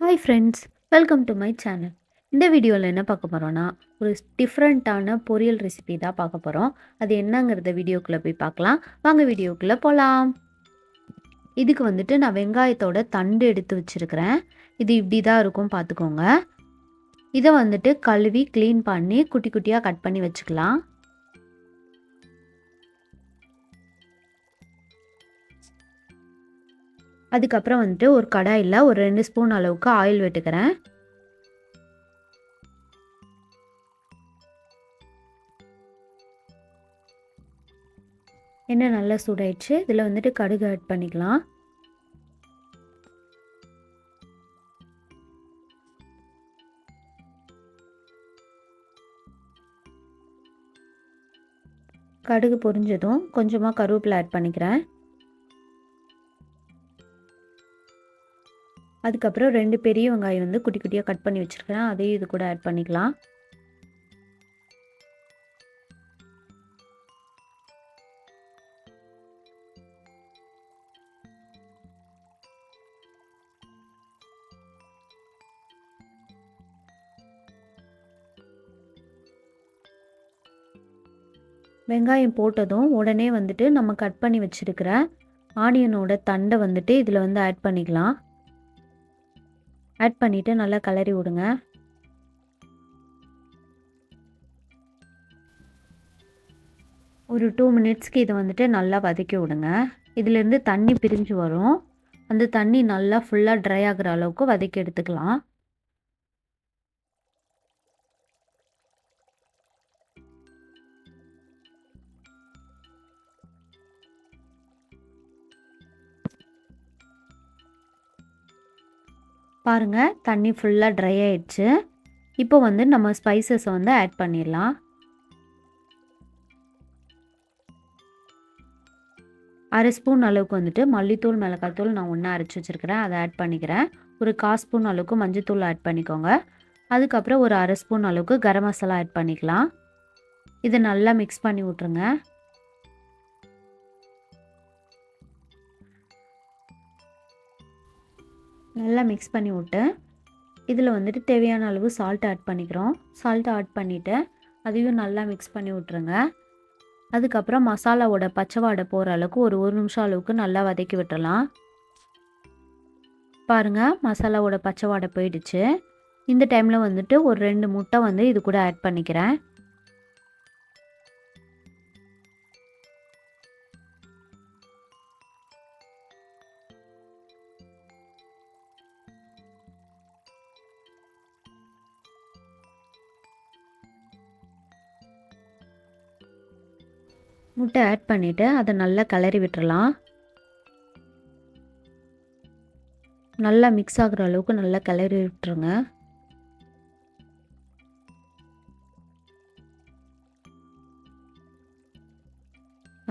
Hi friends welcome to my channel இந்த வீடியோவில் என்ன பார்க்க போகிறோன்னா ஒரு டிஃப்ரெண்ட்டான பொரியல் ரெசிபி தான் பார்க்க போகிறோம் அது என்னங்கிறத வீடியோக்குள்ளே போய் பார்க்கலாம். வாங்க வீடியோக்குள்ளே போகலாம் இதுக்கு வந்துட்டு நான் வெங்காயத்தோட தண்டு எடுத்து வச்சுருக்கிறேன். இது இப்படி தான் இருக்கும் பார்த்துக்கோங்க. இதை வந்துட்டு கழுவி க்ளீன் பண்ணி குட்டி குட்டியாக கட் பண்ணி வச்சுக்கலாம். அதுக்கப்புறம் வந்துட்டு ஒரு கடாயில் ஒரு ரெண்டு ஸ்பூன் அளவுக்கு ஆயில் விட்டுக்கிறேன். எண்ணெய் நல்லா சூடாயிடுச்சு. இதில் வந்துட்டு கடுகு ஆட் பண்ணிக்கலாம். கடுகு பொரிஞ்சதும் கொஞ்சமாக கருவேப்பிலை ஆட் பண்ணிக்கிறேன். அதுக்கப்புறம் ரெண்டு பெரிய வெங்காயம் வந்து குட்டி குட்டியாக கட் பண்ணி வச்சுருக்கிறேன். அதையும் இது கூட ஆட் பண்ணிக்கலாம். வெங்காயம் போட்டதும் உடனே வந்துட்டு நம்ம கட் பண்ணி வச்சுருக்கிற ஆனியனோட தண்டை வந்துட்டு இதில் வந்து ஆட் பண்ணிக்கலாம். ஆட் பண்ணிவிட்டு நல்லா கலரி விடுங்க. ஒரு டூ மினிட்ஸ்க்கு இதை வந்துட்டு நல்லா வதக்கி விடுங்க. இதிலேருந்து தண்ணி பிரிஞ்சு வரும். அந்த தண்ணி நல்லா ஃபுல்லாக ட்ரை ஆகிற அளவுக்கு வதக்கி எடுத்துக்கலாம். பாருங்கள் தண்ணி ஃபுல்லாக ட்ரை ஆயிடுச்சு. இப்போ வந்து நம்ம ஸ்பைசஸை வந்து ஆட் பண்ணிடலாம். அரை ஸ்பூன் அளவுக்கு வந்துட்டு மல்லித்தூள் மிளகாத்தூள் நான் ஒன்றா அரைச்சி வச்சுருக்கிறேன். அதை ஆட் பண்ணிக்கிறேன். ஒரு கால் ஸ்பூன் அளவுக்கு மஞ்சத்தூள் ஆட் பண்ணிக்கோங்க. அதுக்கப்புறம் ஒரு அரை ஸ்பூன் அளவுக்கு கரம் மசாலா ஆட் பண்ணிக்கலாம். இதை நல்லா மிக்ஸ் பண்ணி விட்ருங்க நல்லா மிக்ஸ் பண்ணி விட்டு இதில் வந்துட்டு தேவையான அளவு சால்ட் ஆட் பண்ணிக்கிறோம். சால்ட் ஆட் பண்ணிவிட்டு அதையும் நல்லா மிக்ஸ் பண்ணி விட்ருங்க அதுக்கப்புறம் மசாலாவோட பச்சை வாடை போகிற அளவுக்கு ஒரு ஒரு நிமிஷம் அளவுக்கு நல்லா வதக்கி விட்டுறலாம். பாருங்கள் மசாலாவோட பச்சை வாடை போயிடுச்சு. இந்த டைமில் வந்துட்டு ஒரு ரெண்டு முட்டை வந்து இது கூட ஆட் பண்ணிக்கிறேன். முட்டை ஆட் பண்ணிவிட்டு அதை நல்லா கிளறி விட்டுறலாம். நல்லா மிக்ஸ் ஆகுற அளவுக்கு நல்லா கிளறி விட்டுருங்க.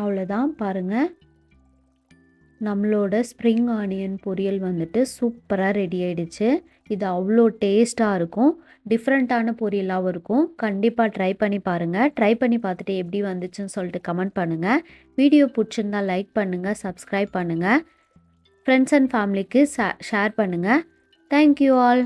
அவ்வளோதான் பாருங்கள் நம்மளோட ஸ்ப்ரிங் ஆனியன் பொரியல் வந்துட்டு சூப்பராக ரெடி ஆயிடுச்சு. இது அவ்வளோ டேஸ்ட்டாக இருக்கும். டிஃப்ரெண்ட்டான பொரியலாகவும் இருக்கும். கண்டிப்பாக ட்ரை பண்ணி பாருங்கள் ட்ரை பண்ணி பார்த்துட்டு எப்படி வந்துச்சுன்னு சொல்லிட்டு கமெண்ட் பண்ணுங்கள் வீடியோ பிடிச்சிருந்தா லைக் பண்ணுங்கள் சப்ஸ்கிரைப் பண்ணுங்கள் ஃப்ரெண்ட்ஸ் அண்ட் ஃபேமிலிக்கு ஷேர் பண்ணுங்கள் தேங்க்யூ ஆல்